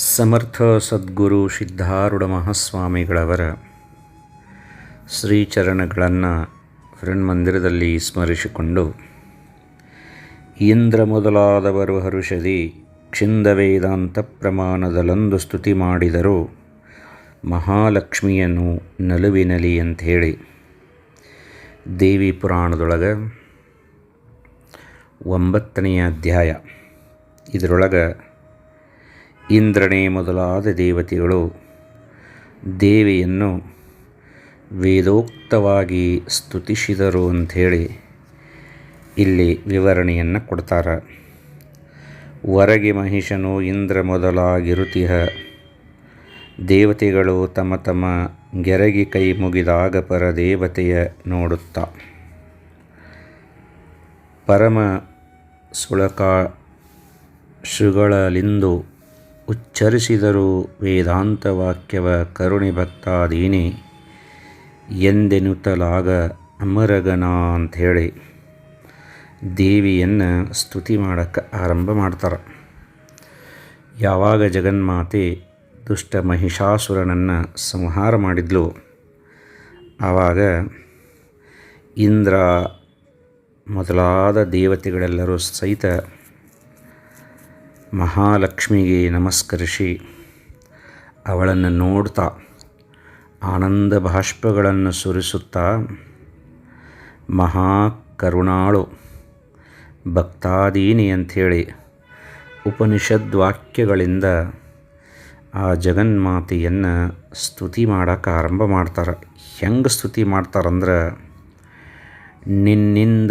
ಸಮರ್ಥ ಸದ್ಗುರು ಸಿದ್ಧಾರೂಢ ಮಹಾಸ್ವಾಮಿಗಳವರ ಶ್ರೀಚರಣಗಳನ್ನು ಮಂದಿರದಲ್ಲಿ ಸ್ಮರಿಸಿಕೊಂಡು, ಇಂದ್ರ ಮೊದಲಾದವರು ಹರುಷದಿ ಕ್ಷಿಂದ ವೇದಾಂತ ಪ್ರಮಾಣದಲ್ಲೊಂದು ಸ್ತುತಿ ಮಾಡಿದರು ಮಹಾಲಕ್ಷ್ಮಿಯನ್ನು ನಲುವಿನಲಿ ಅಂಥೇಳಿ ದೇವಿ ಪುರಾಣದೊಳಗೆ ಒಂಬತ್ತನೆಯ ಅಧ್ಯಾಯ. ಇದರೊಳಗೆ ಇಂದ್ರನೇ ಮೊದಲಾದ ದೇವತೆಗಳು. ದೇವಿಯನ್ನು ವೇದೋಕ್ತವಾಗಿ ಸ್ತುತಿಸಿದರು ಅಂಥೇಳಿ ಇಲ್ಲಿ ವಿವರಣೆಯನ್ನು ಕೊಡ್ತಾರೆ. ಹೊರಗೆ ಮಹಿಷನು ಇಂದ್ರ ಮೊದಲಾಗಿರುತಿಹ ದೇವತೆಗಳು ತಮ್ಮ ತಮ್ಮ ಗೆರಗಿ ಕೈ ಮುಗಿದಾಗ ಪರದೇವತೆಯ ನೋಡುತ್ತಾ. ಪರಮ ಸುಳಕಾಶುಗಳಲಿಂದು ಉಚ್ಚರಿಸಿದರು ವೇದಾಂತ ವಾಕ್ಯವ ಕರುಣೆ ಭಕ್ತಾದೀನಿ ಎಂದೆನುತ್ತಲಾಗ ಅಮರಗನ ಅಂಥೇಳಿ ದೇವಿಯನ್ನು ಸ್ತುತಿ ಮಾಡೋಕ್ಕೆ ಆರಂಭ ಮಾಡ್ತಾರೆ. ಯಾವಾಗ ಜಗನ್ಮಾತೆ ದುಷ್ಟ ಮಹಿಷಾಸುರನನ್ನು ಸಂಹಾರ ಮಾಡಿದ್ಲು, ಆವಾಗ ಇಂದ್ರ ಮೊದಲಾದ ದೇವತೆಗಳೆಲ್ಲರೂ ಸಹಿತ ಮಹಾಲಕ್ಷ್ಮಿಗೆ ನಮಸ್ಕರಿಸಿ ಅವಳನ್ನು ನೋಡ್ತಾ ಆನಂದ ಬಾಷ್ಪಗಳನ್ನು ಸುರಿಸುತ್ತಾ ಮಹಾ ಕರುಣಾಳು ಭಕ್ತಾದೀನಿ ಅಂಥೇಳಿ ಉಪನಿಷದ್ವಾಕ್ಯಗಳಿಂದ ಆ ಜಗನ್ಮಾತೆಯನ್ನು ಸ್ತುತಿ ಮಾಡೋಕೆ ಆರಂಭ ಮಾಡ್ತಾರೆ. ಹೆಂಗೆ ಸ್ತುತಿ ಮಾಡ್ತಾರಂದ್ರೆ ನಿನ್ನಿಂದ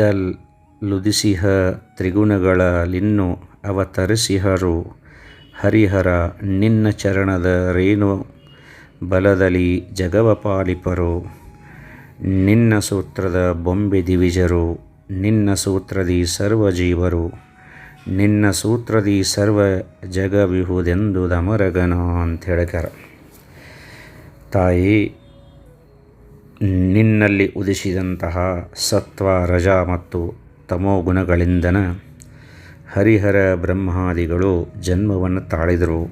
ಲುದಿಸಿಹ ತ್ರಿಗುಣಗಳಲ್ಲಿನ್ನು ಅವತರಿಸಿಹರು. ಹರಿಹರ, ನಿನ್ನ ಚರಣದ ರೇಣು ಬಲದಲ್ಲಿ ಜಗವ ಪಾಲಿಪರು. ನಿನ್ನ ಸೂತ್ರದ ಬೊಂಬೆ ದಿವಿಜರು. ನಿನ್ನ ಸೂತ್ರದಿ ಸರ್ವ ಜೀವರು ನಿನ್ನ ಸೂತ್ರದಿ ಸರ್ವ ಜಗವಿಹುದೆಂದು ದಮರಗನ ಅಂತ ಹೇಳ್ಯಾರ ತಾಯಿ, ನಿನ್ನಲ್ಲಿ ಉದಿಸಿದಂತಹ ಸತ್ವ, ರಜಾ ಮತ್ತು ತಮೋ ಗುಣಗಳಿಂದನ ಹರಿಹರ ಬ್ರಹ್ಮಾದಿಗಳು ಜನ್ಮವನ್ನು ತಾಳಿದರು.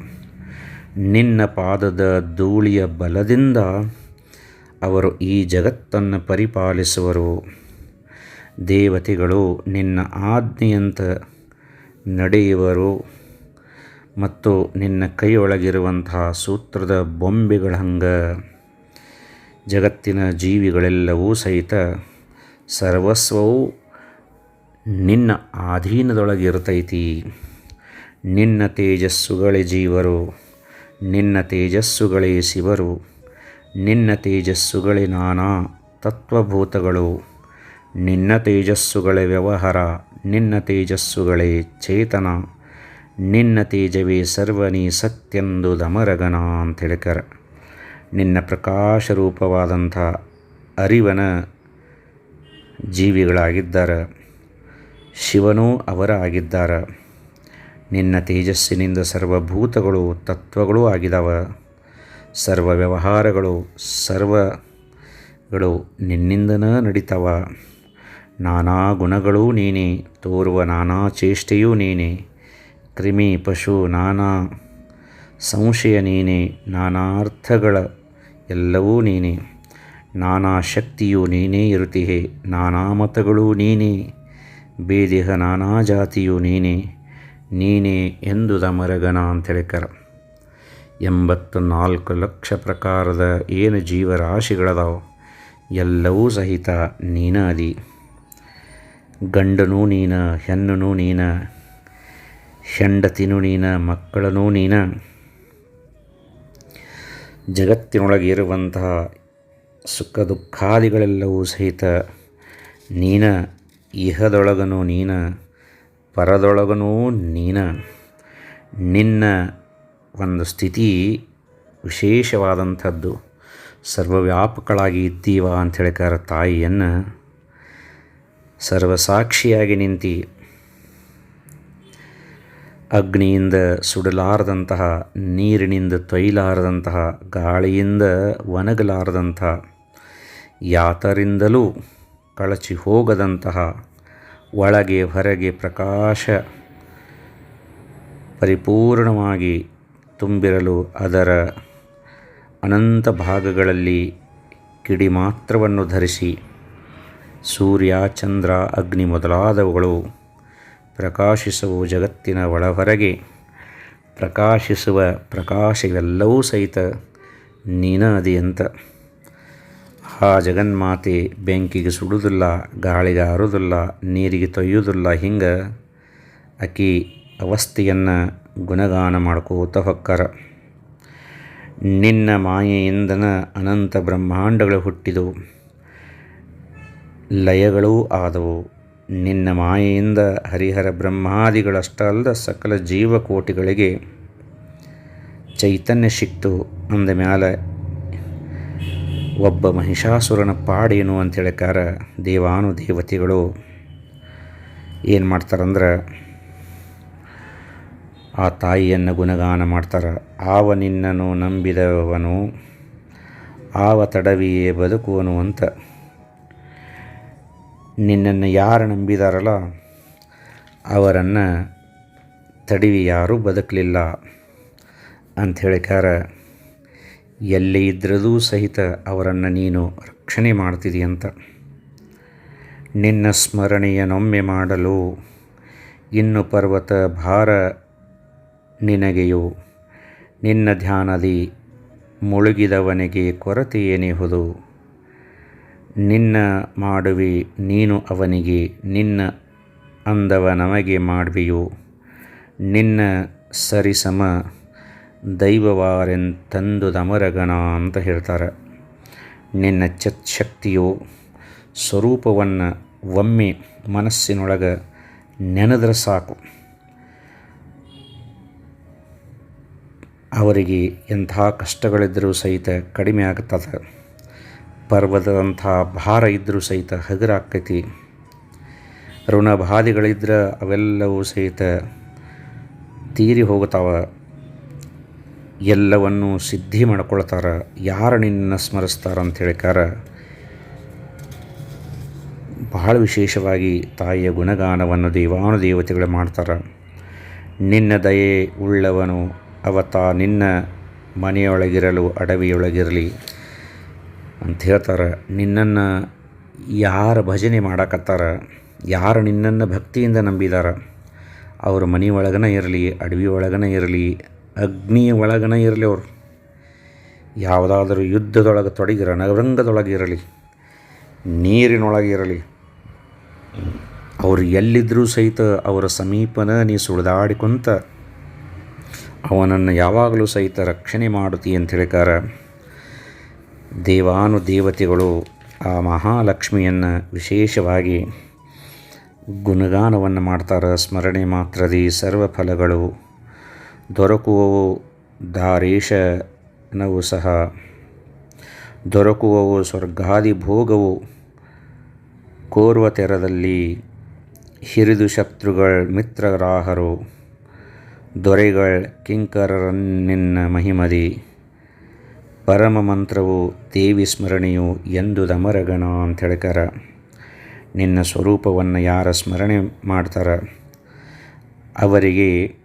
ನಿನ್ನ ಪಾದದ ಧೂಳಿಯ ಬಲದಿಂದ ಅವರು ಈ ಜಗತ್ತನ್ನು ಪರಿಪಾಲಿಸುವರು. ದೇವತೆಗಳು ನಿನ್ನ ಆಜ್ಞೆಯಂತ ನಡೆಯುವರು ಮತ್ತು ನಿನ್ನ ಕೈಯೊಳಗಿರುವಂತಹ ಸೂತ್ರದ ಬೊಂಬೆಗಳ ಹಂಗೆ. ಜಗತ್ತಿನ ಜೀವಿಗಳೆಲ್ಲವೂ ಸಹಿತ ಸರ್ವಸ್ವವು ನಿನ್ನ ಅಧೀನದೊಳಗಿರ್ತೈತಿ ನಿನ್ನ ತೇಜಸ್ಸುಗಳೇ ಜೀವರು. ನಿನ್ನ ತೇಜಸ್ಸುಗಳೇ ಶಿವರು. ನಿನ್ನ ತೇಜಸ್ಸುಗಳೇ ನಾನಾ ತತ್ವಭೂತಗಳು. ನಿನ್ನ ತೇಜಸ್ಸುಗಳೇ ವ್ಯವಹಾರ. ನಿನ್ನ ತೇಜಸ್ಸುಗಳೇ ಚೇತನ. ನಿನ್ನ ತೇಜವೇ ಸರ್ವನಿ ಸತ್ಯಂದು ದಮರಗನ ಅಂತ ಹೇಳ್ತಾರೆ ನಿನ್ನ ಪ್ರಕಾಶ ರೂಪವಾದಂಥ ಅರಿವನ ಜೀವಿಗಳಾಗಿದ್ದಾರೆ. ಶಿವನೂ ಅವರ ಆಗಿದ್ದಾರ. ನಿನ್ನ ತೇಜಸ್ಸಿನಿಂದ ಸರ್ವಭೂತಗಳು ತತ್ವಗಳೂ ಆಗಿದಾವೆ. ಸರ್ವ ವ್ಯವಹಾರಗಳು, ಸರ್ವಗಳು ನಿನ್ನಿಂದನೇ ನಡೀತಾವ. ನಾನಾ ಗುಣಗಳೂ ನೀನೇ, ತೋರುವ ನಾನಾ ಚೇಷ್ಟೆಯೂ ನೀನೇ. ಕ್ರಿಮಿ ಪಶು ನಾನಾ ಸಂಶಯ ನೀನೇ ನಾನಾರ್ಥಗಳ ಎಲ್ಲವೂ ನೀನೇ. ನಾನಾ ಶಕ್ತಿಯು ನೀನೇ ಇರುತ್ತಿಹೆ ನಾನಾ ಮತಗಳೂ ನೀನೇ. ಬೇದಿಹ ನಾನಾ ಜಾತಿಯು ನೀನೇ ನೀನೇ ಎಂದು ದಮರಗನ ಅಂತ ಹೇಳ್ಯಾರ ಎಂಬತ್ತು ನಾಲ್ಕು ಲಕ್ಷ ಪ್ರಕಾರದ ಏನು ಜೀವರಾಶಿಗಳದಾವು, ಎಲ್ಲವೂ ಸಹಿತ ನೀನ ಅದಿ. ಗಂಡನೂ ನೀನ, ಹೆಣ್ಣನೂ ನೀನ, ಹೆಂಡತಿನೂ ನೀನ, ಮಕ್ಕಳನೂ ನೀನ. ಜಗತ್ತಿನೊಳಗೆ ಇರುವಂತಹ ಸುಖ ದುಃಖಾದಿಗಳೆಲ್ಲವೂ ಸಹಿತ ನೀನ ಇಹದೊಳಗನೂ ನೀನ, ಪರದೊಳಗನೂ ನೀನ. ನಿನ್ನ ಒಂದು ಸ್ಥಿತಿ ವಿಶೇಷವಾದಂಥದ್ದು. ಸರ್ವವ್ಯಾಪಕಳಾಗಿ ಇದ್ದೀವ ಅಂತ ಹೇಳಿಕಾರ ತಾಯಿಯನ್ನು ಸರ್ವಸಾಕ್ಷಿಯಾಗಿ ನಿಂತಿ ಅಗ್ನಿಯಿಂದ ಸುಡಲಾರದಂತಹ, ನೀರಿನಿಂದ ತೊಯ್ಲಾರದಂತಹ, ಗಾಳಿಯಿಂದ ಒಣಗಲಾರದಂತಹ, ಯಾತರಿಂದಲೂ ಕಳಚಿ ಹೋಗದಂತಹ ಒಳಗೆ ಹೊರಗೆ ಪ್ರಕಾಶ ಪರಿಪೂರ್ಣವಾಗಿ ತುಂಬಿರಲು ಅದರ ಅನಂತ ಭಾಗಗಳಲ್ಲಿ ಕಿಡಿ ಮಾತ್ರವನ್ನು ಧರಿಸಿ ಸೂರ್ಯ, ಚಂದ್ರ, ಅಗ್ನಿ ಮೊದಲಾದವುಗಳು ಪ್ರಕಾಶಿಸುವ ಜಗತ್ತಿನ ಒಳಹೊರಗೆ ಪ್ರಕಾಶಿಸುವ ಪ್ರಕಾಶವೆಲ್ಲವೂ ಸಹಿತ ನೀನ ಅಂತ ಆ ಜಗನ್ಮಾತೆ ಬೆಂಕಿಗೆ ಸುಡುವುದಿಲ್ಲ ಗಾಳಿಗೆ ಆರುವುದಿಲ್ಲ ನೀರಿಗೆ ತೊಯ್ಯುವುದಿಲ್ಲ ಹಿಂಗೆ ಆಕಿ ಅವಸ್ಥೆಯನ್ನು ಗುಣಗಾನ ಮಾಡ್ಕೋತ ಹೊಕ್ಕಾರ. ನಿನ್ನ ಮಾಯೆಯಿಂದನ ಅನಂತ ಬ್ರಹ್ಮಾಂಡಗಳು ಹುಟ್ಟಿದವು. ಲಯಗಳೂ ಆದವು. ನಿನ್ನ ಮಾಯೆಯಿಂದ ಹರಿಹರ ಬ್ರಹ್ಮಾದಿಗಳಷ್ಟಲ್ಲದ ಸಕಲ ಜೀವಕೋಟಿಗಳಿಗೆ ಚೈತನ್ಯ ಸಿಕ್ತು. ಅಂದ ಮ್ಯಾಲೆ ಒಬ್ಬ ಮಹಿಷಾಸುರನ ಪಾಡೇನು ಅಂತ ಹೇಳಿಕಾರ ದೇವಾನು ದೇವತೆಗಳು ಏನು ಮಾಡ್ತಾರಂದ್ರೆ ಆ ತಾಯಿಯನ್ನು ಗುಣಗಾನ ಮಾಡ್ತಾರೆ. ಆವ ನಿನ್ನನು ನಂಬಿದವನು, ಆವ ತಡವಿಯೇ ಬದುಕುವನು ಅಂತ. ನಿನ್ನನ್ನು ಯಾರು ನಂಬಿದಾರಲ್ಲ, ಅವರನ್ನು ತಡಿವಿ ಯಾರೂ ಬದುಕಲಿಲ್ಲ ಅಂತ ಹೇಳಿಕಾರ ಎಲ್ಲಿ ಇದ್ರದೂ ಸಹಿತ ಅವರನ್ನು ನೀನು ರಕ್ಷಣೆ ಮಾಡ್ತಿದೆಯಂತ. ನಿನ್ನ ಸ್ಮರಣೆಯನ್ನೊಮ್ಮೆ ಮಾಡಲು ಇನ್ನು ಪರ್ವತ ಭಾರ ನಿನಗೆಯೋ. ನಿನ್ನ ಧ್ಯಾನದಿ ಮುಳುಗಿದವನಿಗೆ ಕೊರತೆ ಏನಿಹುದು ನಿನ್ನ ಮಾಡುವಿ ನೀನು ಅವನಿಗೆ, ನಿನ್ನ ಅಂದವ ನಮಗೆ ಮಾಡುವೆಯೋ. ನಿನ್ನ ಸರಿಸಮ ದೈವವಾರೆಂತಂದು ದಮರಗಣ ಅಂತ ಹೇಳ್ತಾರೆ. ನಿನ್ನ ಚತ್ ಶಕ್ತಿಯು ಸ್ವರೂಪವನ್ನು ಒಮ್ಮೆ ಮನಸ್ಸಿನೊಳಗೆ ನೆನೆದ್ರೆ ಸಾಕು. ಅವರಿಗೆ ಎಂಥ ಕಷ್ಟಗಳಿದ್ದರೂ ಸಹಿತ ಕಡಿಮೆ ಆಗ್ತದೆ. ಪರ್ವತದಂಥ ಭಾರ ಇದ್ದರೂ ಸಹಿತ ಹಗುರಾಕೈತಿ ಋಣಬಾಧಿಗಳಿದ್ರೆ ಅವೆಲ್ಲವೂ ಸಹಿತ ತೀರಿ ಹೋಗುತ್ತಾವ ಎಲ್ಲವನ್ನು ಸಿದ್ಧಿ ಮಾಡ್ಕೊಳ್ತಾರ. ಯಾರು ನಿನ್ನ ಸ್ಮರಿಸ್ತಾರ ಅಂತ ಹೇಳಿಕಾರ ಬಹಳ ವಿಶೇಷವಾಗಿ ತಾಯಿಯ ಗುಣಗಾನವನ್ನು ದೇವಾನು ದೇವತೆಗಳು ಮಾಡ್ತಾರೆ. ನಿನ್ನ ದಯೆ ಉಳ್ಳವನು ಅವತ, ನಿನ್ನ ಮನೆಯೊಳಗಿರಲು, ಅಡವಿಯೊಳಗಿರಲಿ ಅಂತ ಹೇಳ್ತಾರೆ. ನಿನ್ನನ್ನು ಯಾರು ಭಜನೆ ಮಾಡಕತ್ತಾರ, ಯಾರು ನಿನ್ನನ್ನು ಭಕ್ತಿಯಿಂದ ನಂಬಿದಾರ, ಅವರು ಮನೆ ಇರಲಿ ಅಡವಿ ಇರಲಿ ಅಗ್ನಿಯ ಒಳಗನ ಇರಲಿ ಅವರು. ಯಾವುದಾದರೂ ಯುದ್ಧದೊಳಗೆ ತೊಡಗಿ ರಣರಂಗದೊಳಗೆ ಇರಲಿ, ನೀರಿನೊಳಗೆ ಇರಲಿ. ಅವರು ಎಲ್ಲಿದ್ದರೂ ಸಹಿತ ಅವರ ಸಮೀಪನ ನೀ ಸುಳಿದಾಡಿಕೊಂತ ಅವನನ್ನು ಯಾವಾಗಲೂ ಸಹಿತ ರಕ್ಷಣೆ ಮಾಡುತ್ತಿ ಅಂತ ಹೇಳಿಕಾರ. ದೇವಾನು ದೇವತೆಗಳು ಆ ಮಹಾಲಕ್ಷ್ಮಿಯನ್ನು ವಿಶೇಷವಾಗಿ ಗುಣಗಾನವನ್ನು ಮಾಡ್ತಾರೆ. ಸ್ಮರಣೆ ಮಾತ್ರದಿ ಸರ್ವ ಫಲಗಳು. ದೊರಕುವವು ದಾರೇಶನವು ಸಹ. ದೊರಕುವವು ಸ್ವರ್ಗಾದಿ ಭೋಗವು ಕೋರ್ವ ತೆರದಲ್ಲಿ ಹಿರಿದು ಶತ್ರುಗಳ ಮಿತ್ರರಾಹರು, ದೊರೆಗಳ ಕಿಂಕರರನ್ನಿನ್ನ ಮಹಿಮದಿ. ಪರಮ ಮಂತ್ರವು ದೇವಿ ಸ್ಮರಣೆಯು ಎಂದು ದಮರಗಣ ಅಂತ ನಿನ್ನ ಸ್ವರೂಪವನ್ನು ಯಾರ ಸ್ಮರಣೆ ಮಾಡ್ತಾರ? ಅವರಿಗೆ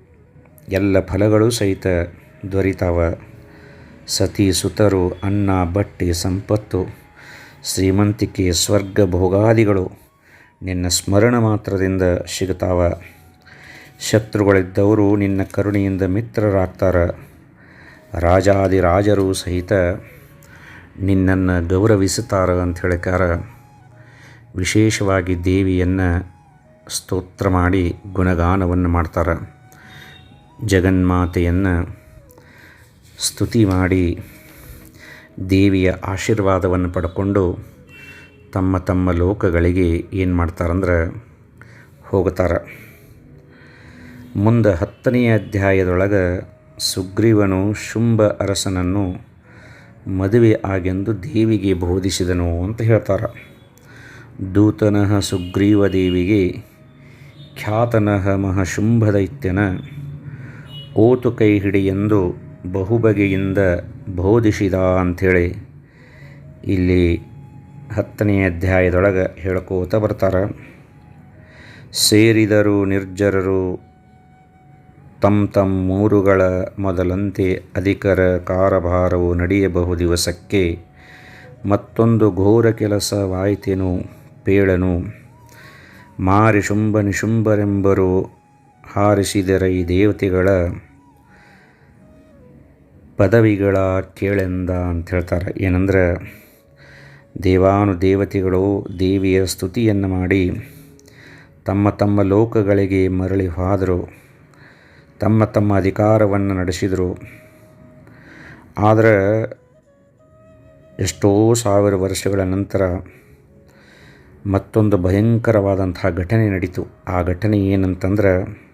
ಎಲ್ಲ ಫಲಗಳು ಸಹಿತ ದೊರೀತಾವ. ಸತಿ ಸುತರು, ಅನ್ನ, ಬಟ್ಟೆ, ಸಂಪತ್ತು, ಶ್ರೀಮಂತಿಕೆ, ಸ್ವರ್ಗ, ಭೋಗಾದಿಗಳು ನಿನ್ನ ಸ್ಮರಣ ಮಾತ್ರದಿಂದ ಸಿಗುತ್ತಾವ. ಶತ್ರುಗಳಿದ್ದವರು ನಿನ್ನ ಕರುಣೆಯಿಂದ ಮಿತ್ರರಾಗ್ತಾರೆ. ರಾಜಾದಿರಾಜರು ಸಹಿತ ನಿನ್ನನ್ನು ಗೌರವಿಸುತ್ತಾರ ಅಂತ ಹೇಳಿಕಾರ ವಿಶೇಷವಾಗಿ ದೇವಿಯನ್ನು ಸ್ತೋತ್ರ ಮಾಡಿ ಗುಣಗಾನವನ್ನು ಮಾಡ್ತಾರೆ. ಜಗನ್ಮಾತೆಯನ್ನು ಸ್ತುತಿ ಮಾಡಿ ದೇವಿಯ ಆಶೀರ್ವಾದವನ್ನು ಪಡ್ಕೊಂಡು ತಮ್ಮ ತಮ್ಮ ಲೋಕಗಳಿಗೆ ಏನು ಮಾಡ್ತಾರಂದ್ರೆ ಹೋಗ್ತಾರೆ ಮುಂದೆ ಹತ್ತನೆಯ ಅಧ್ಯಾಯದೊಳಗೆ ಸುಗ್ರೀವನು ಶುಂಭ ಅರಸನನ್ನು ಮದುವೆ ಆಗೆಂದು ದೇವಿಗೆ ಬೋಧಿಸಿದನು ಅಂತ ಹೇಳ್ತಾರೆ. ದೂತನಃ ಸುಗ್ರೀವ ದೇವಿಗೆ ಖ್ಯಾತನಃ ಮಹಾಶುಂಭದೈತ್ಯನ ಓತು ಕೈ ಹಿಡಿಯೆಂದು ಬಹುಬಗೆಯಿಂದ ಬೋಧಿಸಿದ ಅಂಥೇಳಿ ಇಲ್ಲಿ ಹತ್ತನೇ ಅಧ್ಯಾಯದೊಳಗೆ ಹೇಳ್ಕೋತ ಬರ್ತಾರೆ. ಸೇರಿದರು ನಿರ್ಜರರು ತಮ್ಮ ತಮ್ಮ ಮೂರುಗಳ ಮೊದಲಂತೆ ಅಧಿಕರ ಕಾರಭಾರವು ನಡೆಯಬಹು ದಿವಸಕ್ಕೆ ಮತ್ತೊಂದು ಘೋರ ಕೆಲಸವಾಯಿತೇನು ಪೇಳನು. ಮಾರಿ ಶುಂಭ ನಿಶುಂಭರೆಂಬರು ಹಾರಿಸಿದರ ಈ ದೇವತೆಗಳ ಪದವಿಗಳ ಕೇಳೆಂದ ಅಂತ ಹೇಳ್ತಾರೆ ಏನಂದ್ರೆ, ದೇವಾನು ದೇವತೆಗಳು ದೇವಿಯ ಸ್ತುತಿಯನ್ನು ಮಾಡಿ ತಮ್ಮ ತಮ್ಮ ಲೋಕಗಳಿಗೆ ಮರಳಿ ಹೋದರು, ತಮ್ಮ ತಮ್ಮ ಅಧಿಕಾರವನ್ನು ನಡೆಸಿದರು. ಆದರೆ, ಎಷ್ಟೋ ಸಾವಿರ ವರ್ಷಗಳ ನಂತರ ಮತ್ತೊಂದು ಭಯಂಕರವಾದಂತಹ ಘಟನೆ ನಡೀತು. ಆ ಘಟನೆ ಏನಂತಂದ್ರೆ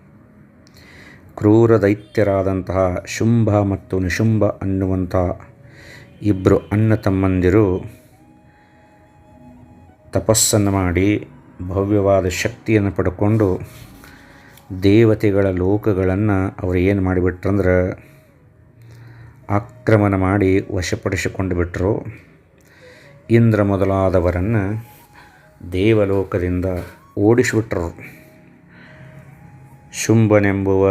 ಕ್ರೂರ ದೈತ್ಯರಾದಂತಹ ಶುಂಭ ಮತ್ತು ನಿಶುಂಭ ಅನ್ನುವಂಥ ಇಬ್ಬರು ಅಣ್ಣ ತಮ್ಮಂದಿರು ತಪಸ್ಸನ್ನು ಮಾಡಿ ಭವ್ಯವಾದ ಶಕ್ತಿಯನ್ನು ಪಡ್ಕೊಂಡು ದೇವತೆಗಳ ಲೋಕಗಳನ್ನು ಅವರು ಏನು ಮಾಡಿಬಿಟ್ರಂದ್ರೆ ಆಕ್ರಮಣ ಮಾಡಿ ವಶಪಡಿಸಿಕೊಂಡು ಬಿಟ್ಟರು ಇಂದ್ರ ಮೊದಲಾದವರನ್ನು ದೇವಲೋಕದಿಂದ ಓಡಿಸಿಬಿಟ್ರು. ಶುಂಭನೆಂಬುವ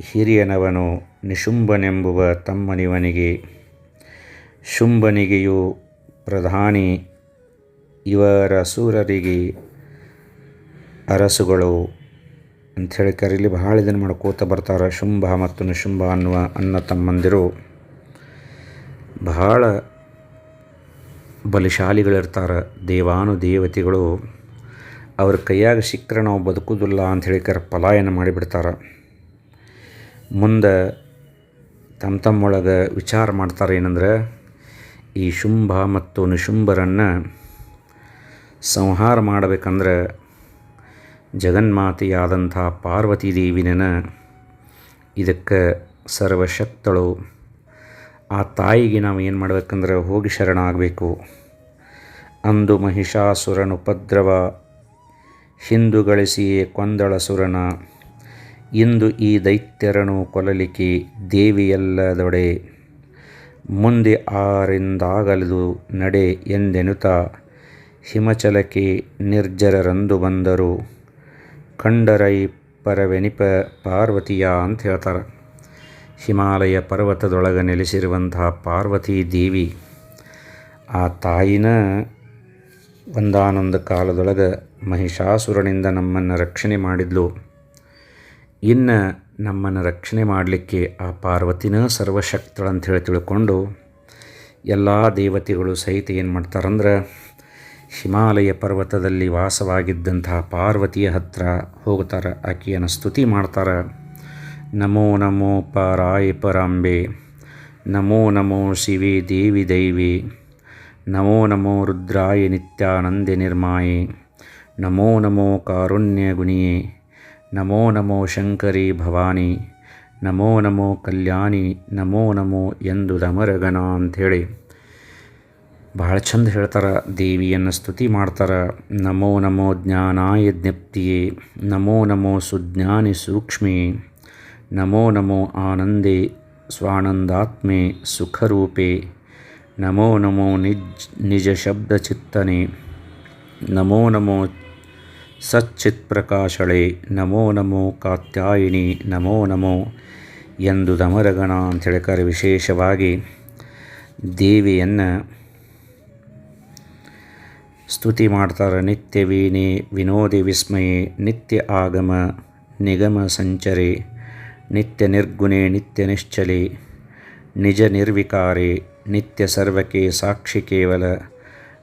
ಹಿರಿಯನವನು ನಿಶುಂಭನೆಂಬುವ ತಮ್ಮನಿವನಿಗೆ ಶುಂಭನಿಗೆಯು ಪ್ರಧಾನಿ ಇವರ ಸೂರರಿಗೆ ಅರಸುಗಳು ಅಂಥೇಳಿ ಕರೀಲಿ ಬಹಳ ಇದನ್ನು ಮಾಡ್ಕೋತ ಬರ್ತಾರೆ. ಶುಂಭ ಮತ್ತು ನಿಶುಂಭ ಅನ್ನುವ ಅನ್ನ ತಮ್ಮಂದಿರು. ಬಹಳ ಬಲಿಶಾಲಿಗಳಿರ್ತಾರೆ. ದೇವಾನು ದೇವತೆಗಳು ಅವ್ರ ಕೈಯಾಗ ಸಿಕ್ಕರೆ ನಾವು ಬದುಕುವುದಿಲ್ಲ ಅಂಥೇಳಿ ಕರ ಪಲಾಯನ ಮಾಡಿಬಿಡ್ತಾರೆ. ಮುಂದೆ ತಮ್ಮ ತಮ್ಮೊಳಗೆ ವಿಚಾರ ಮಾಡ್ತಾರೆ ಏನಂದ್ರೆ, ಈ ಶುಂಭ ಮತ್ತು ನಿಶುಂಭರನ್ನು ಸಂಹಾರ ಮಾಡಬೇಕಂದ್ರೆ ಜಗನ್ಮಾತೆಯಾದಂಥ ಪಾರ್ವತಿ ದೇವಿನ ಇದಕ್ಕೆ ಸರ್ವಶಕ್ತಳು. ಆ ತಾಯಿಗೆ ನಾವು ಏನು ಮಾಡಬೇಕಂದ್ರೆ, ಹೋಗಿ ಶರಣಾಗಬೇಕು. ಅಂದು ಮಹಿಷಾಸುರನ ಉಪದ್ರವ, ಹಿಂದು ಗಳಿಸಿಯೇ ಕೊಂದಳಸುರನ ಇಂದು ಈ ದೈತ್ಯರನು ಕೊಲಲಿಕೆ ದೇವಿಯಲ್ಲದೊಡೆ ಮುಂದೆ ಆರಿಂದಾಗಲದು ನಡೆ ಎಂದೆನುತ ಹಿಮಚಲಕ್ಕೆ ನಿರ್ಜರರಂದು ಬಂದರು. ಕಂಡರೈ ಪರವೆನಿಪ ಪಾರ್ವತಿಯ ಅಂತ ಹೇಳ್ತಾರೆ. ಹಿಮಾಲಯ ಪರ್ವತದೊಳಗೆ ನೆಲೆಸಿರುವಂತಹ ಪಾರ್ವತಿ ದೇವಿ ಆ ತಾಯಿನ ಒಂದಾನೊಂದು ಕಾಲದೊಳಗೆ ಮಹಿಷಾಸುರನಿಂದ ನಮ್ಮನ್ನು ರಕ್ಷಣೆ ಮಾಡಿದ್ಲು. ಇನ್ನು ನಮ್ಮನ್ನು ರಕ್ಷಣೆ ಮಾಡಲಿಕ್ಕೆ ಆ ಪಾರ್ವತಿನ ಸರ್ವಶಕ್ತಳು ಹೇಳಿ ತಿಳ್ಕೊಂಡು ಎಲ್ಲ ದೇವತೆಗಳು ಸಹಿತ ಏನು ಮಾಡ್ತಾರಂದ್ರೆ ಹಿಮಾಲಯ ಪರ್ವತದಲ್ಲಿ ವಾಸವಾಗಿದ್ದಂತಹ ಪಾರ್ವತಿಯ ಹತ್ರ ಹೋಗ್ತಾರೆ, ಆಕೆಯನ್ನು ಸ್ತುತಿ ಮಾಡ್ತಾರೆ. ನಮೋ ನಮೋ ಪಾರಾಯ ಪರಾಂಬೆ, ನಮೋ ನಮೋ ಶಿವಿ ದೇವಿ ದೈವಿ, ನಮೋ ನಮೋ ರುದ್ರಾಯ ನಿತ್ಯಾನಂದೆ ನಿರ್ಮಾಯೆ, ನಮೋ ನಮೋ ಕಾರುಣ್ಯ ಗುಣಿಯೇ ನಮೋ ನಮೋ ಶಂಕರಿ ಭವಾನಿ, ನಮೋ ನಮೋ ಕಲ್ಯಾಣಿ, ನಮೋ ನಮೋ ಎಂದು ರಮರಗಣ ಅಂಥೇಳಿ. ಭಾಳ ಚಂದ ಹೇಳ್ತಾರೆ, ದೇವಿಯನ್ನು ಸ್ತುತಿ ಮಾಡ್ತಾರೆ. ನಮೋ ನಮೋ ಜ್ಞಾನಾಯ ಜ್ಞಪ್ತಿಯೇ, ನಮೋ ನಮೋ ಸುಜ್ಞಾನಿ ಸೂಕ್ಷ್ಮೇ, ನಮೋ ನಮೋ ಆನಂದೇ ಸ್ವಾನಂದಾತ್ಮೆ ಸುಖರೂಪೇ, ನಮೋ ನಮೋ ನಿಜ್ ನಿಜ ಶಬ್ದ ಚಿತ್ತನೆ, ನಮೋ ನಮೋ ಸಚ್ಚಿತ್ ಪ್ರಕಾಶಳೆ ನಮೋ ನಮೋ ಕಾತ್ಯಾಯಿನಿ ನಮೋ ನಮೋ ಎಂದು ದಮರಗಣ ಅಂತ ಹೇಳ್ತಾರೆ ವಿಶೇಷವಾಗಿ ದೇವಿಯನ್ನು ಸ್ತುತಿ ಮಾಡ್ತಾರೆ. ನಿತ್ಯ ವೀಣೆ ವಿನೋದಿ ವಿಸ್ಮಯೆ, ನಿತ್ಯ ಆಗಮ ನಿಗಮ ಸಂಚರಿ, ನಿತ್ಯ ನಿರ್ಗುಣೆ, ನಿತ್ಯ ನಿಶ್ಚಲೆ, ನಿಜ ನಿರ್ವಿಕಾರಿ, ನಿತ್ಯ ಸರ್ವಕೆ ಸಾಕ್ಷಿ ಕೇವಲ,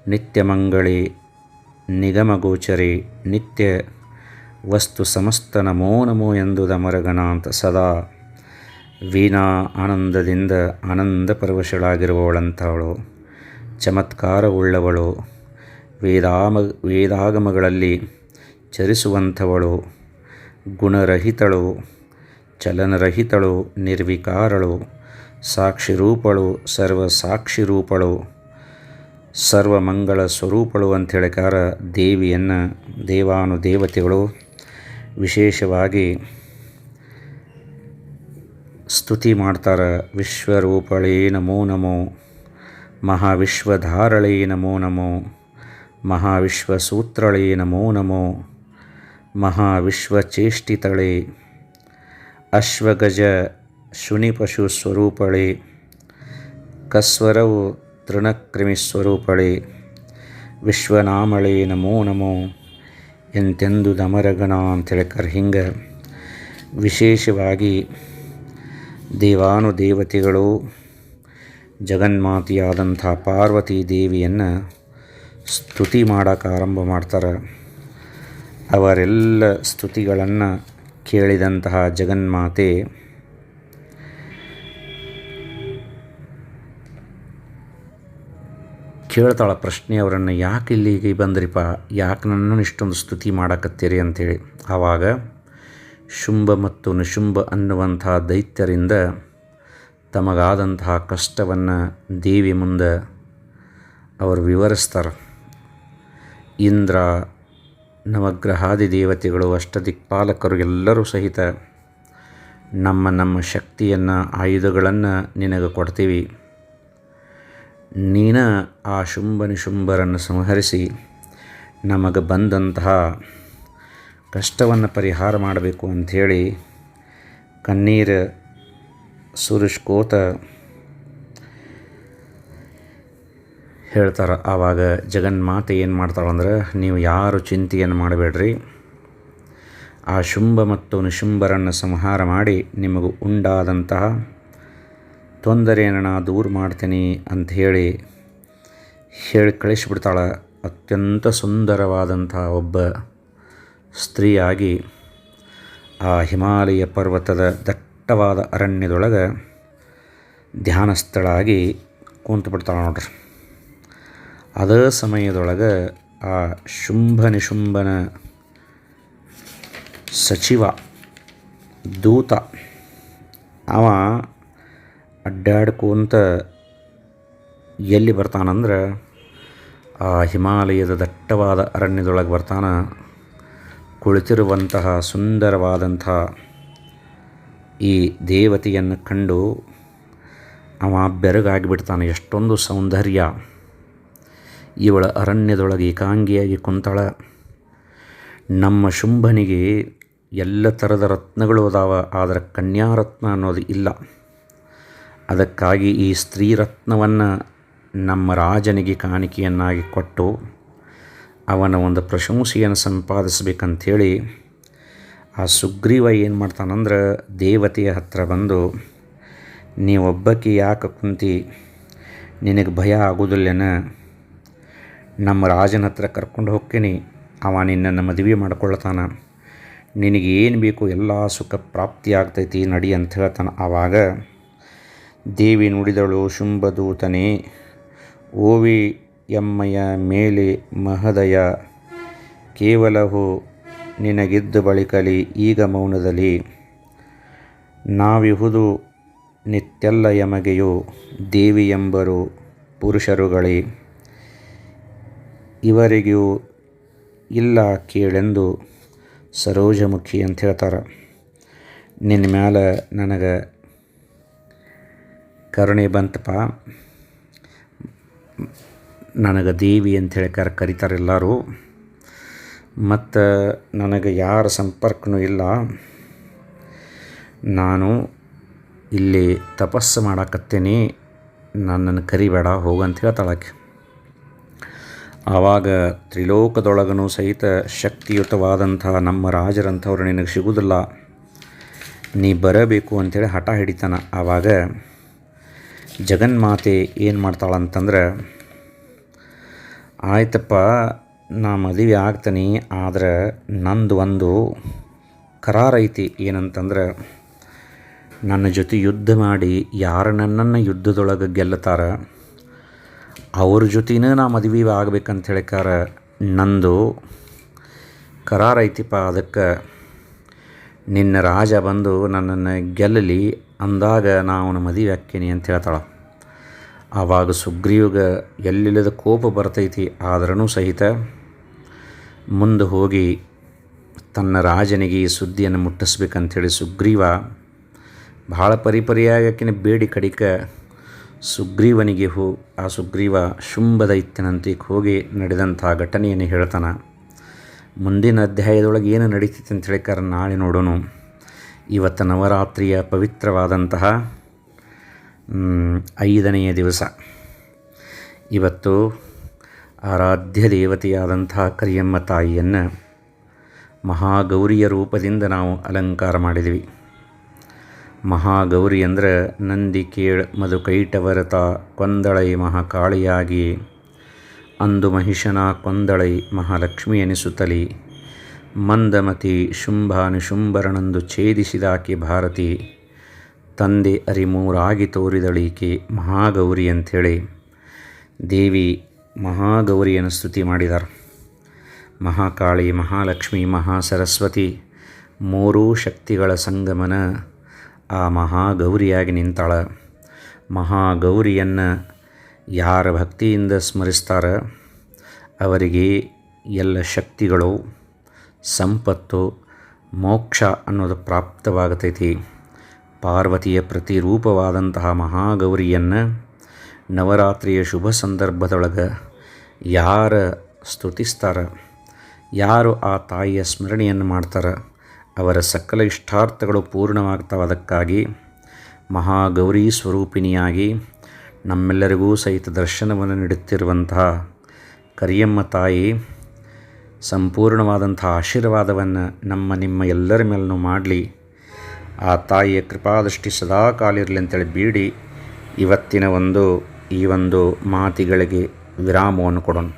ನಿತ್ಯ ಮಂಗಳೇ ನಿಗಮಗೋಚರೆ ನಿತ್ಯ ವಸ್ತು ಸಮಸ್ತ ನಮೋ ನಮೋ ಎಂದು ದಮರಗಣ ಅಂತ ಸದಾ. ವೀಣಾ ಆನಂದದಿಂದ ಆನಂದ ಪರವಶಳಾಗಿರುವವಳಂಥವಳು ಚಮತ್ಕಾರವುಳ್ಳವಳು. ವೇದಾಮ, ವೇದಾಗಮಗಳಲ್ಲಿ ಚರಿಸುವಂಥವಳು. ಗುಣರಹಿತಳು. ಚಲನರಹಿತಳು. ನಿರ್ವಿಕಾರಳು. ಸಾಕ್ಷಿರೂಪಳು. ಸರ್ವಸಾಕ್ಷಿರೂಪಳು. ಸರ್ವಮಂಗಳ ಸ್ವರೂಪಳು ಅಂಥೇಳಿಕಾರ ದೇವಿಯನ್ನು ದೇವಾನು ದೇವತೆಗಳು ವಿಶೇಷವಾಗಿ ಸ್ತುತಿ ಮಾಡ್ತಾರೆ. ವಿಶ್ವರೂಪಳೇ ನಮೋ ನಮೋ, ಮಹಾವಿಶ್ವಧಾರಳೇ ನಮೋ ನಮೋ, ಮಹಾವಿಶ್ವಸೂತ್ರಳೇ ನಮೋ ನಮೋ, ಮಹಾವಿಶ್ವಚೇಷ್ಟಿತಳೆ, ಅಶ್ವಗಜ ಶುನಿಪಶು ಸ್ವರೂಪಳೆ, ಕಸ್ವರವು ತೃಣಕ್ರಿಮಿ ಸ್ವರೂಪಳೆ ವಿಶ್ವನಾಮಳೆ ನಮೋ ನಮೋ, ಎಂತೆಂದು ದಮರಗಣ ಅಂತೇಳ್ಕರ್ ಹಿಂಗೆ ವಿಶೇಷವಾಗಿ ದೇವಾನುದೇವತೆಗಳು ಜಗನ್ಮಾತೆಯಾದಂಥ ಪಾರ್ವತಿ ದೇವಿಯನ್ನು ಸ್ತುತಿ ಮಾಡೋಕೆ ಆರಂಭ ಮಾಡ್ತಾರೆ. ಅವರೆಲ್ಲ ಸ್ತುತಿಗಳನ್ನು ಕೇಳಿದಂತಹ ಜಗನ್ಮಾತೆ ಕೇಳ್ತಾಳ ಪ್ರಶ್ನೆ ಅವರನ್ನು, ಯಾಕೆ ಇಲ್ಲಿಗೆ ಬಂದ್ರಿಪ್ಪ ಯಾಕೆ ನನ್ನನ್ನು ಇಷ್ಟೊಂದು ಸ್ತುತಿ ಮಾಡಕತ್ತೀರಿ? ಅಂಥೇಳಿ. ಆವಾಗ ಶುಂಭ ಮತ್ತು ನಿಶುಂಭ ಅನ್ನುವಂಥ ದೈತ್ಯರಿಂದ ತಮಗಾದಂತಹ ಕಷ್ಟವನ್ನು ದೇವಿ ಮುಂದೆ ಅವರು ವಿವರಿಸ್ತಾರೆ. ಇಂದ್ರ, ನವಗ್ರಹಾದಿ ದೇವತೆಗಳು, ಅಷ್ಟದಿಕ್ಪಾಲಕರು ಎಲ್ಲರೂ ಸಹಿತ ನಮ್ಮ ನಮ್ಮ ಶಕ್ತಿಯನ್ನು, ಆಯುಧಗಳನ್ನು ನಿನಗೆ ಕೊಡ್ತೀವಿ. ನೀನ ಆ ಶುಂಭ ಸಂಹರಿಸಿ ನಮಗೆ ಬಂದಂತಹ ಕಷ್ಟವನ್ನು ಪರಿಹಾರ ಮಾಡಬೇಕು ಅಂಥೇಳಿ ಕಣ್ಣೀರು ಸುರಿಸ್ಕೋತ ಹೇಳ್ತಾರೆ. ಆವಾಗ ಜಗನ್ಮಾತೆ ಏನು ಮಾಡ್ತಾಳಂದ್ರೆ ನೀವು ಯಾರು ಚಿಂತೆಯನ್ನು ಮಾಡಬೇಡ್ರಿ. ಆ ಶುಂಭ ಮತ್ತು ನಿಶುಂಭರನ್ನು ಸಂಹಾರ ಮಾಡಿ ನಿಮಗೂ ಉಂಡಾದಂತಹ ತೊಂದರೆಯನ್ನು ನಾನು ದೂರ ಮಾಡ್ತೀನಿ ಅಂತ ಹೇಳಿ ಕಳಿಸಿಬಿಡ್ತಾಳೆ ಅತ್ಯಂತ ಸುಂದರವಾದಂಥ ಒಬ್ಬ ಸ್ತ್ರೀಯಾಗಿ ಆ ಹಿಮಾಲಯ ಪರ್ವತದ ದಟ್ಟವಾದ ಅರಣ್ಯದೊಳಗೆ ಧ್ಯಾನಸ್ಥಳಾಗಿ ಕುಂತು ಬಿಡ್ತಾಳೆ ನೋಡ್ರಿ. ಅದೇ ಸಮಯದೊಳಗೆ ಆ ಶುಂಭ ನಿಶುಂಭನ ಸಚಿವ ದೂತ ಅವ ಅಡ್ಡಾಡ್ಕೊಂತ ಎಲ್ಲಿ ಬರ್ತಾನಂದ್ರೆ ಆ ಹಿಮಾಲಯದ ದಟ್ಟವಾದ ಅರಣ್ಯದೊಳಗೆ ಬರ್ತಾನೆ. ಕುಳಿತಿರುವಂತಹ ಸುಂದರವಾದಂಥ ಈ ದೇವತೆಯನ್ನು ಕಂಡು ಅವ ಬೆರಗಾಗಿಬಿಡ್ತಾನೆ. ಎಷ್ಟೊಂದು ಸೌಂದರ್ಯ. ಇವಳ ಅರಣ್ಯದೊಳಗೆ ಏಕಾಂಗಿಯಾಗಿ ಕುಂತಾಳ. ನಮ್ಮ ಶುಂಭನಿಗೆ ಎಲ್ಲ ಥರದ ರತ್ನಗಳು ಅದಾವ, ಆದರೆ ಕನ್ಯಾರತ್ನ ಅನ್ನೋದು ಇಲ್ಲ. ಅದಕ್ಕಾಗಿ ಈ ಸ್ತ್ರೀರತ್ನವನ್ನು ನಮ್ಮ ರಾಜನಿಗೆ ಕಾಣಿಕೆಯನ್ನಾಗಿ ಕೊಟ್ಟು ಅವನ ಒಂದು ಪ್ರಶಂಸೆಯನ್ನು ಸಂಪಾದಿಸಬೇಕಂಥೇಳಿ ಆ ಸುಗ್ರೀವ ಏನು ಮಾಡ್ತಾನಂದ್ರೆ ದೇವತೆಯ ಹತ್ರ ಬಂದು, ನೀವೊಬ್ಬಕ್ಕೆ ಯಾಕೆ ಕುಂತಿ? ನಿನಗೆ ಭಯ ಆಗೋದಿಲ್ಲೇನ? ನಮ್ಮ ರಾಜನ ಹತ್ರ ಕರ್ಕೊಂಡು ಹೋಗ್ತೀನಿ. ಅವ ನಿನ್ನನ್ನು ಮದುವೆ ಮಾಡ್ಕೊಳ್ತಾನ. ನಿನಗೆ ಏನು ಬೇಕು ಎಲ್ಲ ಸುಖ ಪ್ರಾಪ್ತಿ ಆಗ್ತೈತಿ ನಡಿ ಅಂತ ಹೇಳ್ತಾನೆ. ಆವಾಗ ದೇವಿ ನುಡಿದಳು ಶುಂಭದೂತನೇ, ಓವಿ ಎಮ್ಮಯ ಮೇಲೆ ಮಹದಯ ಕೇವಲವು ನಿನಗಿದ್ದು ಬಳಿಕಲಿ ಈಗ ಮೌನದಲ್ಲಿ. ನಾವಿಹುದು ನಿತ್ಯಲ್ಲ ಯಮಗೆಯು, ದೇವಿ ಎಂಬರು ಪುರುಷರುಗಳೇ. ಇವರಿಗೂ ಇಲ್ಲ ಕೇಳೆಂದು ಸರೋಜಮುಖಿ ಅಂತ ಹೇಳ್ತಾರೆ. ನಿನ್ನ ಮ್ಯಾಲ ನನಗೆ ಕರುಣೆ ಬಂತಪ್ಪ. ನನಗೆ ದೇವಿ ಅಂಥೇಳಿ ಕರ್, ಕರಿತಾರೆ ಎಲ್ಲರೂ. ಮತ್ತು ನನಗೆ ಯಾರ ಸಂಪರ್ಕನೂ ಇಲ್ಲ. ನಾನು ಇಲ್ಲಿ ತಪಸ್ಸು ಮಾಡಾಕತ್ತೇನೆ. ನನ್ನನ್ನು ಕರಿಬೇಡ ಹೋಗಂತ ಹೇಳ್ತಾಳಕ್ಕೆ ಆವಾಗ ತ್ರಿಲೋಕದೊಳಗನೂ ಸಹಿತ ಶಕ್ತಿಯುತವಾದಂಥ ನಮ್ಮ ರಾಜರಂಥವ್ರು ನಿನಗೆ ಸಿಗುವುದಿಲ್ಲ ನೀ ಬರಬೇಕು ಅಂಥೇಳಿ ಹಠ ಹಿಡಿತಾನ. ಆವಾಗ ಜಗನ್ಮಾತೆ ಏನು ಮಾಡ್ತಾಳಂತಂದ್ರೆ, ಆಯ್ತಪ್ಪ, ನಾ ಮದುವೆ ಆಗ್ತೀನಿ, ಆದರೆ ನಂದು ಒಂದು ಕರಾರೈತಿ ಏನಂತಂದ್ರೆ, ನನ್ನ ಜೊತೆ ಯುದ್ಧ ಮಾಡಿ ಯಾರು ನನ್ನನ್ನು ಯುದ್ಧದೊಳಗೆ ಗೆಲ್ಲತಾರ, ಅವ್ರ ಜೊತೆನೇ ನಾ ಮದುವೆ ಆಗ್ಬೇಕಂತ ಹೇಳಿಕಾರ ನಂದು ಕರಾರ ಐತಿಪ್ಪ, ಅದಕ್ಕೆ ನಿನ್ನ ರಾಜ ಬಂದು ನನ್ನನ್ನು ಗೆಲ್ಲಲಿ, ಅಂದಾಗ ನಾ ಅವನ ಮದುವೆ ಹಾಕ್ಕೇನಿ ಅಂತ ಹೇಳ್ತಾಳೆ. ಆವಾಗ ಸುಗ್ರೀವಗ ಎಲ್ಲಿಲ್ಲದ ಕೋಪ ಬರ್ತೈತಿ ಆದ್ರೂ ಸಹಿತ ಮುಂದೆ ಹೋಗಿ ತನ್ನ ರಾಜನಿಗೆ ಈ ಸುದ್ದಿಯನ್ನು ಮುಟ್ಟಿಸ್ಬೇಕಂಥೇಳಿ ಸುಗ್ರೀವ ಭಾಳ ಪರಿಪರಿಯಾಗಕ್ಕಿನ ಬೇಡಿ ಕಡಿಕ ಸುಗ್ರೀವನಿಗೆ ಹೋ, ಆ ಸುಗ್ರೀವ ಶುಂಭದ ಇತ್ತಿನಂತಿಗೆ ಹೋಗಿ ನಡೆದಂಥ ಘಟನೆಯನ್ನು ಹೇಳ್ತಾನೆ. ಮುಂದಿನ ಅಧ್ಯಾಯದೊಳಗೆ ಏನು ನಡೀತೈತೆ ಅಂತ ಹೇಳಿಕಾರ ನಾಳೆ ನೋಡೋಣ. ಇವತ್ತು ನವರಾತ್ರಿಯ ಪವಿತ್ರವಾದಂತಹ ಐದನೆಯ ದಿವಸ. ಇವತ್ತು ಆರಾಧ್ಯ ದೇವತೆಯಾದಂತಹ ಕರಿಯಮ್ಮ ತಾಯಿಯನ್ನು ಮಹಾಗೌರಿಯ ರೂಪದಿಂದ ನಾವು ಅಲಂಕಾರ ಮಾಡಿದ್ವಿ. ಮಹಾಗೌರಿ ಅಂದರೆ ನಂದಿ ಕೇಳ್ ಮಧು ಕೈಟವರತ ಕೊಂದಳೈ ಮಹಾಕಾಳಿಯಾಗಿ ಅಂದು ಮಹಿಷನ ಕೊಂದಳೈ ಮಹಾಲಕ್ಷ್ಮಿ ಎನಿಸುತ್ತಲಿ. ಮಂದಮತಿ ಶುಂಭಾನುಶುಂಭರನಂದು ಛೇದಿಸಿದಾಕೆ ಭಾರತಿ. ತಂದೆ ಅರಿಮೂರಾಗಿ ತೋರಿದಳೀಕೆ ಮಹಾಗೌರಿ ಅಂಥೇಳಿ. ದೇವಿ ಮಹಾಗೌರಿಯನ್ನು ಸ್ತುತಿ ಮಾಡಿದ್ದಾರೆ ಮಹಾಕಾಳಿ, ಮಹಾಲಕ್ಷ್ಮಿ, ಮಹಾಸರಸ್ವತಿ ಮೂರೂ ಶಕ್ತಿಗಳ ಸಂಗಮನ ಆ ಮಹಾಗೌರಿಯಾಗಿ ನಿಂತಾಳ. ಮಹಾಗೌರಿಯನ್ನು ಯಾರ ಭಕ್ತಿಯಿಂದ ಸ್ಮರಿಸ್ತಾರ? ಅವರಿಗೆ ಎಲ್ಲ ಶಕ್ತಿಗಳು, ಸಂಪತ್ತು, ಮೋಕ್ಷ ಅನ್ನೋದು ಪ್ರಾಪ್ತವಾಗತೈತಿ. ಪಾರ್ವತಿಯ ಪ್ರತಿರೂಪವಾದಂತಹ ಮಹಾಗೌರಿಯನ್ನು ನವರಾತ್ರಿಯ ಶುಭ ಸಂದರ್ಭದೊಳಗೆ ಯಾರ ಸ್ತುತಿಸ್ತಾರ? ಯಾರು ಆ ತಾಯಿಯ ಸ್ಮರಣೆಯನ್ನು ಮಾಡ್ತಾರೆ? ಅವರ ಸಕಲ ಇಷ್ಟಾರ್ಥಗಳು ಪೂರ್ಣವಾಗ್ತಾವದಕ್ಕಾಗಿ ಮಹಾಗೌರಿ ಸ್ವರೂಪಿಣಿಯಾಗಿ ನಮ್ಮೆಲ್ಲರಿಗೂ ಸಹಿತ ದರ್ಶನವನ್ನು ನೀಡುತ್ತಿರುವಂತಹ ಕರಿಯಮ್ಮ ತಾಯಿ, ಸಂಪೂರ್ಣವಾದಂಥ ಆಶೀರ್ವಾದವನ್ನು ನಮ್ಮ ನಿಮ್ಮ ಎಲ್ಲರ ಮೇಲೂ ಮಾಡಲಿ. ಆ ತಾಯಿಯ ಕೃಪಾದೃಷ್ಟಿ ಸದಾ ಕಾಲಿರಲಿ ಅಂತೇಳಿ ಬೀಡಿ ಇವತ್ತಿನ ಒಂದು ಈ ಒಂದು ಮಾತಿಗಳಿಗೆ ವಿರಾಮವನ್ನು ಕೊಡೋಣ.